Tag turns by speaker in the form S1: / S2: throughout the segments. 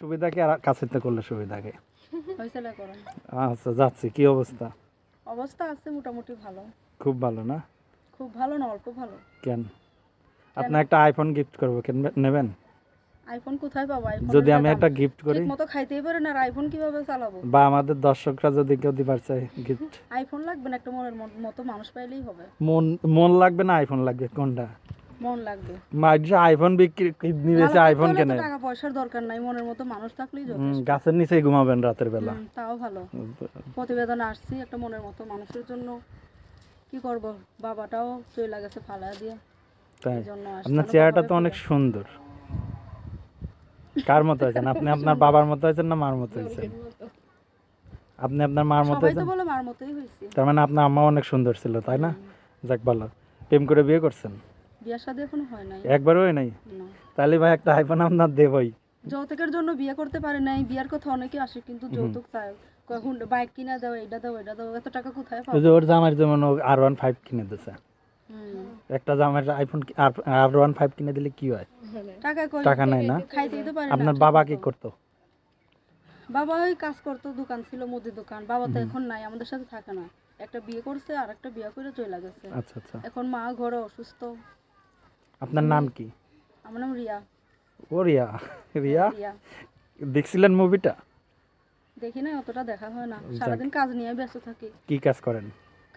S1: সুবিধা কি আর কাছেতে করলে সুবিধা কি?
S2: করেন।
S1: আচ্ছা যাচ্ছি। কি অবস্থা?
S2: অবস্থা আছে মোটামুটি ভালো।
S1: খুব ভালো না?
S2: খুব ভালো না অল্প ভালো।
S1: কেন? আপনি একটা আইফোন গিফট করব কেন নেবেন?
S2: আইফোন কোথায় পাবো? আইফোন
S1: যদি আমি একটা গিফট করি।
S2: মতো খাইতেই পারে না আইফোন কীভাবে চালাবো?
S1: বা আমাদের দর্শকরা যদি কেউ দিবার চায় গিফট
S2: আইফোন লাগবে না? একটা মনের মতো মানুষ পাইলেই হবে।
S1: মন মন লাগবে না? আইফোন লাগবে? কোনটা?
S2: মন লাগবে।
S1: আইফোন বিক্রি আইফোন কেনে
S2: টাকা পয়সার দরকার নাই মনের মতো মানুষ থাকলেই যথেষ্ট।
S1: গাছের নিচেই ঘুমাবেন রাতের বেলা।
S2: তাও ভালো। প্রতিবেদন আসছি একটা মনের মতো মানুষের জন্য কি করব? বাবাটাও চলে গেছে ফালা দিয়ে।
S1: তাই। আপনার চেহারাটা তো অনেক সুন্দর। কার মতো হয়েছেন আপনি আপনার বাবার মতো হয়েছেন না মার মতো হয়েছেন আপনি আপনার মার মতো
S2: সবাই তো বলে মার মতোই হয়েছি।
S1: তার মানে আপনার আম্মা অনেক সুন্দর ছিল তাই না? যাক ভালো। প্রেম করে বিয়ে করছেন?
S2: সাথে এখনও হয় নাই?
S1: একবারও হয় নাই? তাহলে ভাই একটা আইফোন আপনার দেবই
S2: যৌতুকের জন্য বিয়ে করতে পারে নাই বিয়ার কথা অনেকে আসে কিন্তু যৌতুক চায়। কখন বাইক কিনা দাও এটা দাও এটা দাও এত টাকা কোথায় পাবো?
S1: ওর জামার যেমন আর ওয়ান ফাইভ কিনে দিছে। একটা জামার আইফোন আর ওয়ান ফাইভ কিনে দিলে কি হয়?
S2: টাকা
S1: টাকা নাই না?
S2: পারে
S1: আপনার বাবা কি করতো?
S2: বাবা ওই কাজ করতো দোকান ছিল মুদি দোকান। বাবা তো এখন নাই আমাদের সাথে থাকে না। একটা বিয়ে করছে আর একটা বিয়ে করে চলে গেছে।
S1: আচ্ছা আচ্ছা।
S2: এখন মা ঘরে অসুস্থ।
S1: আপনার নাম কি?
S2: আমার নাম রিয়া।
S1: ও রিয়া। রিয়া?
S2: রিয়া।
S1: দেখছিলেন মুভিটা
S2: দেখি না অতটা দেখা হয় না। সারাদিন কাজ নিয়ে ব্যস্ত থাকি।
S1: কি কাজ করেন?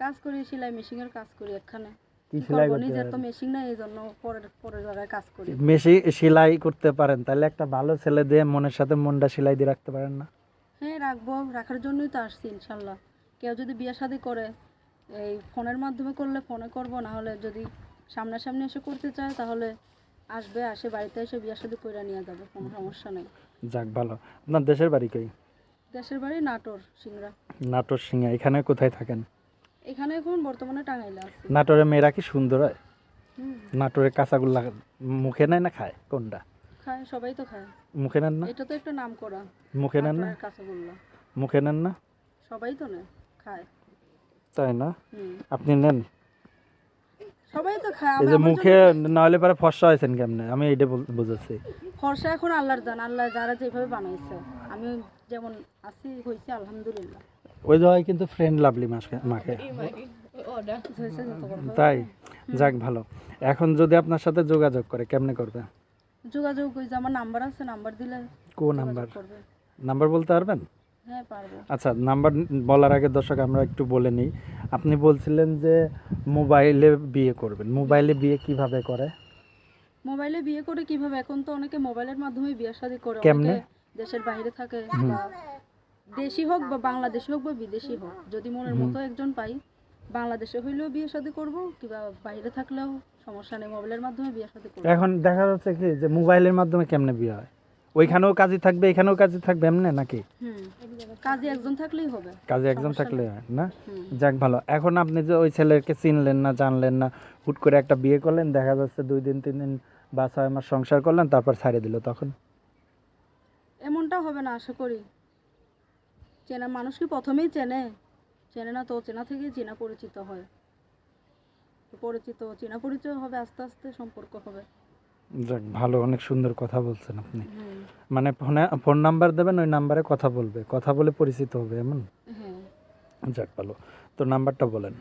S2: কাজ করি সেলাই মেশিং এর কাজ করি এখানে
S1: কি সেলাই করতে
S2: নিজের তো? মেশিন নাই এই জন্য পরের পরের জায়গায় কাজ করি।
S1: মেশি সেলাই করতে পারেন। তাহলে একটা ভালো ছেলে দিয়ে মনের সাথে মনটা সেলাই দিয়ে রাখতে পারেন না?
S2: হ্যাঁ রাখব। রাখার জন্যই তো আসছি ইনশাল্লাহ। কেউ যদি বিয়ে শাদি করে এই ফোনের মাধ্যমে করলে ফোনে করব না হলে যদি সামনাসামনি এসে করতে চায় তাহলে আসবে আসে বাড়িতে এসে বিয়ে শাদি করে নিয়ে যাবে কোনো সমস্যা নেই।
S1: যাক ভালো। আপনার দেশের বাড়ি কই?
S2: দেশের বাড়ি নাটোর সিংড়া।
S1: নাটোর সিংহা এখানে কোথায় থাকেন?
S2: এখানে এখন বর্তমানে টাঙ্গাইলে আছি।
S1: নাটোরের মেয়েরা কি সুন্দর হয়?
S2: হুম,
S1: নাটোরের কাঁচাগুলা মুখে নেয় না খায়? কোনটা?
S2: খায় সবাই তো খায়।
S1: মুখে নেন না?
S2: এটা তো একটা নাম করা।
S1: মুখে নেন না?
S2: কাঁচাগোল্লা।
S1: মুখে নেন না?
S2: সবাই তো নেয় খায়।
S1: তাই না? আপনি নেন?
S2: সবাই তো খায়
S1: এই যে মুখে নাহলে পরে ফর্সা হয়েছেন কেমনে? আমি এইটা বল- বুঝাচ্ছি।
S2: ফর্সা এখন আল্লাহর দান আল্লাহ যারা যেভাবে বানাইছে। আমি যেমন আছি হয়েছি আলহামদুলিল্লাহ।
S1: ওই জায়গায় কিন্তু ফ্রেন্ড লাভলি মাকে। তাই? যাক ভালো। এখন যদি আপনার সাথে যোগাযোগ করে কেমনে করবে?
S2: যোগাযোগ ওই যে আমার নাম্বার আছে নাম্বার দিলে কোন
S1: নাম্বার? নাম্বার বলতে পারবেন?
S2: পারব
S1: আচ্ছা নাম্বার বলার আগে দর্শক আমরা একটু বলে নিই। আপনি বলছিলেন যে মোবাইলে বিয়ে করবেন। মোবাইলে বিয়ে কীভাবে করে?
S2: মোবাইলে বিয়ে করে কীভাবে? এখন তো অনেকে মোবাইলের মাধ্যমে বিয়ে শাদী করে।
S1: কেমনে?
S2: দেশের বাইরে থাকে। দেশি হোক বা বাংলাদেশি হোক বা বিদেশি হোক যদি মনের মতো একজন পাই। বাংলাদেশে হইলেও বিয়ে শাদী করব কিংবা বাইরে থাকলেও সমস্যা নেই মোবাইলের মাধ্যমে বিয়ে শাদী করব।
S1: এখন দেখা যাচ্ছে কি যে মোবাইলের মাধ্যমে কেমনে বিয়ে হয়? ওইখানেও কাজই থাকবে এখানেও কাজই থাকবে এমনি নাকি?
S2: কাজে একজন থাকলেই হবে
S1: কাজে একজন থাকলে না? যাক ভালো এখন আপনি যে ওই ছেলেকে চিনলেন না জানলেন না হুট করে একটা বিয়ে করলেন দেখা যাচ্ছে দুই দিন তিন দিন বা ছয় মাস সংসার করলেন তারপর ছাড়িয়ে দিল তখন?
S2: এমনটা হবে না আশা করি। চেনা মানুষ কি প্রথমেই চেনে? চেনে না তো চেনা থেকেই চেনা পরিচিত হয়। পরিচিত চেনা পরিচয় হবে আস্তে আস্তে সম্পর্ক হবে।
S1: যাক ভালো অনেক সুন্দর কথা বলছেন আপনি। মানে ফোনে ফোন নাম্বার দেবেন ওই নাম্বারে কথা বলবে। কথা বলে পরিচিত হবে এমন? যাক ভালো। তো নাম্বারটা বলেন।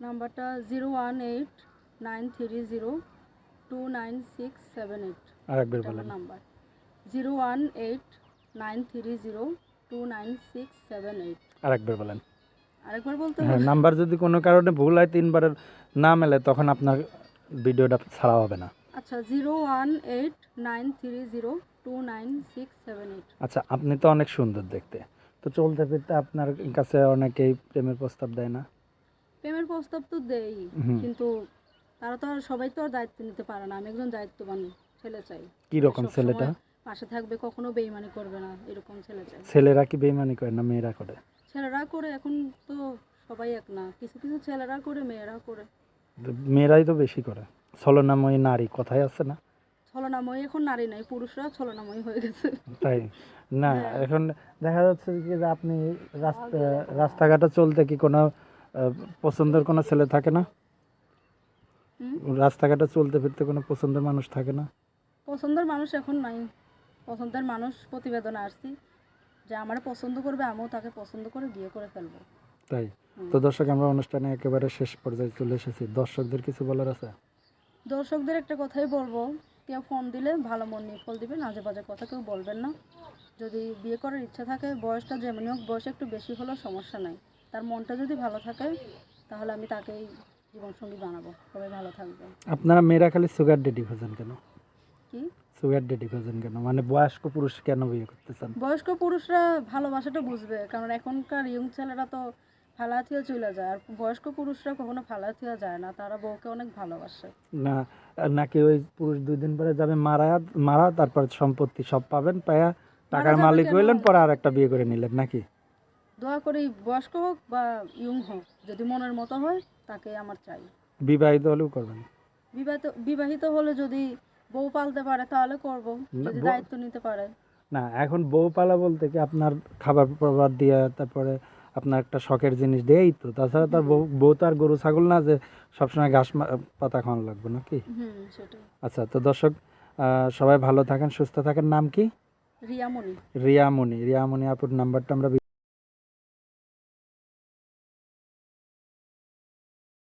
S2: নাম্বারটা zero one eight nine three zero two nine six seven eight.
S1: আর একবার বলেন।
S2: Number. Zero one eight nine three zero two nine six seven eight.
S1: আর একবার বলেন।
S2: আরেকবার বলতে
S1: হ্যাঁ নাম্বার যদি কোনো কারণে ভুল হয় তিনবারের না মেলে তখন আপনার ভিডিওটা ছাড়া হবে না।
S2: আচ্ছা zero one eight nine three zero two nine six seven eight
S1: আচ্ছা আপনি তো অনেক সুন্দর দেখতে। তো চলতে ফিরতে আপনার কাছে অনেকেই প্রেমের প্রস্তাব দেয় না।
S2: প্রেমের প্রস্তাব তো দেই কিন্তু তারা তো আর সবাই তো আর দায়িত্ব নিতে পারে না। আমি একজন দায়িত্ববান ছেলে চাই।
S1: কি রকম ছেলেটা?
S2: পাশে থাকবে কখনো বেইমানি করবে না এরকম ছেলে চাই।
S1: ছেলেরা কি বেইমানি করে না মেয়েরা করে?
S2: ছেলেরা করে এখন তো সবাই এক না। কিছু কিছু ছেলেরা করে মেয়েরা করে।
S1: মেয়েরাই তো বেশি করে। ছলনাময়ী নারী কথাই আছে না?
S2: ছলনাময়ী এখন নারী নাই পুরুষরা ছলনাময়ী হয়ে গেছে।
S1: তাই? না
S2: হ্যাঁ।
S1: এখন দেখা যাচ্ছে কি যে আপনি রাস্তা রাস্তাঘাটে চলতে কি কোনো পছন্দের কোনো ছেলে থাকে না? রাস্তাঘাটে চলতে ফিরতে কোনো পছন্দের মানুষ থাকে না?
S2: পছন্দের মানুষ এখন নাই। পছন্দের মানুষ প্রতিবেদনে আসছি যে আমার পছন্দ করবে আমিও তাকে পছন্দ করে বিয়ে করে ফেলব।
S1: তাই? তো দর্শক আমরা অনুষ্ঠানে একেবারে শেষ পর্যায়ে চলে এসেছি। দর্শকদের কিছু বলার আছে?
S2: দর্শকদের একটা কথাই বলব কেউ ফোন দিলে ভালো মন নিয়ে ফল দিবেন আজে বাজে কথা কেউ বলবেন না। যদি বিয়ে করার ইচ্ছা থাকে বয়সটা যেমনই হোক বয়স একটু বেশি হলেও সমস্যা নাই। তার মনটা যদি ভালো থাকে তাহলে আমি তাকেই জীবনসঙ্গী বানাবো। সবাই ভালো থাকবে
S1: আপনারা মেয়েরা খালি সুগার ডেডি খোঁজেন কেন?
S2: কি?
S1: সুগার ডেডি খোঁজেন কেন? মানে বয়স্ক পুরুষ কেন বিয়ে করতে চান?
S2: বয়স্ক পুরুষরা ভালোবাসাটা বুঝবে কারণ এখনকার ইয়ং ছেলেরা তো ফালাথিয়া চলে যায়। আর বয়স্ক পুরুষরা কখনো ফালাথিয়া যায় না তারা বউকে অনেক ভালোবাসে।
S1: না নাকি ওই পুরুষ দুই দিন পরে যাবে মারা মারা তারপর সম্পত্তি সব পাবেন পায়া টাকার মালিক হইলেন পরে আর একটা বিয়ে করে নিলেন নাকি?
S2: দোয়া করি বয়স্ক হোক বা ইয়ং হোক যদি মনের মতো হয় তাকে আমার চাই।
S1: বিবাহিত হলেও করবেন?
S2: বিবাহিত বিবাহিত হলে যদি বউ পালতে পারে তাহলে করব যদি দায়িত্ব নিতে পারে।
S1: না এখন বউ পালা বলতে কি আপনার খাবার প্রবাদ দিয়া তারপরে আপনার একটা শখের জিনিস দিয়েই তো। তাছাড়া তার বউ তার গরু ছাগল না যে সবসময় ঘাস পাতা খাওয়ানো লাগবে নাকি? আচ্ছা তো দর্শক আহ, সবাই ভালো থাকেন সুস্থ থাকেন। নাম কি?
S2: রিয়ামণি।
S1: রিয়ামণি। রিয়ামণি আপুর নাম্বারটা আমরা